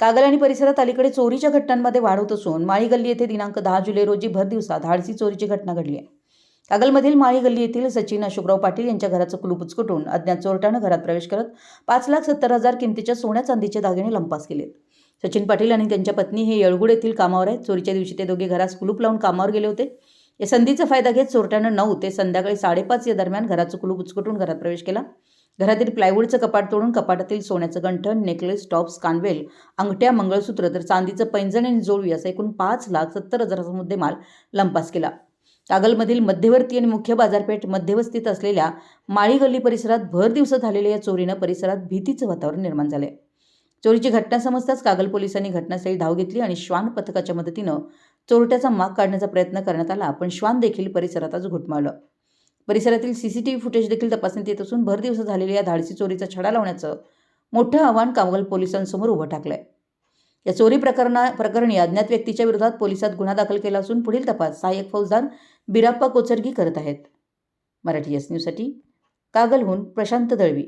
कागल आणि परिसरात अलीकडे चोरीच्या घटनांमध्ये वाढ होत असून माळी गल्ली येथे दिनांक दहा जुलै रोजी भर दिवसात धाडसी चोरीची घटना घडली आहे. कागलमधील माळी गल्ली येथील सचिन अशोकराव पाटील यांच्या घराचं कुलूप उचकटून अज्ञात चोरट्यानं घरात प्रवेश करत पाच लाख सत्तर हजार किमतीच्या सोन्या चांदीचे दागिने लंपास केले सचिन पाटील आणि त्यांच्या पत्नी हे येळगुड येथील कामावर आहेत. चोरीच्या दिवशी ते दोघे घरास कुलूप लावून कामावर गेले होते. या संधीचा फायदा घेत चोरट्यानं नऊ ते संध्याकाळी साडेपाच या दरम्यान घराचं कुलूप उचकटून घरात प्रवेश केला. घरातील प्लायवूडचं कपाट तोडून कपाटातील सोन्याचं गंठण नेकलेस टॉप्स कानवेल अंगठ्या मंगळसूत्र तर चांदीचं पैंजण आणि जोडवी असं एकूण पाच लाख सत्तर हजाराचा मुद्देमाल लंपास केला. कागलमधील मध्यवर्ती आणि मुख्य बाजारपेठ मध्यवस्थित असलेल्या माळी गल्ली परिसरात भर दिवस झालेल्या या चोरीनं परिसरात भीतीचं वातावरण निर्माण झालंय. चोरीची घटना समजताच कागल पोलिसांनी घटनास्थळी धाव घेतली आणि श्वान पथकाच्या मदतीनं चोरट्याचा माग काढण्याचा प्रयत्न करण्यात आला. पण श्वान देखील परिसरात आज परिसरातील सीसीटीव्ही फुटेज देखील तपासण्यात येत असून भर दिवस झालेल्या या धाडसी चोरीचा छडा लावण्याचं मोठं आव्हान कामगल पोलिसांसमोर उभं टाकलंय या चोरी प्रकरणा प्रकरणी अज्ञात व्यक्तीच्या विरोधात पोलिसात गुन्हा दाखल केला असून पुढील तपास सहाय्यक फौजदार बिराप्पा कोचरगी करत आहेत. मराठी एस न्यूजसाठी कागलहून प्रशांत दळवी.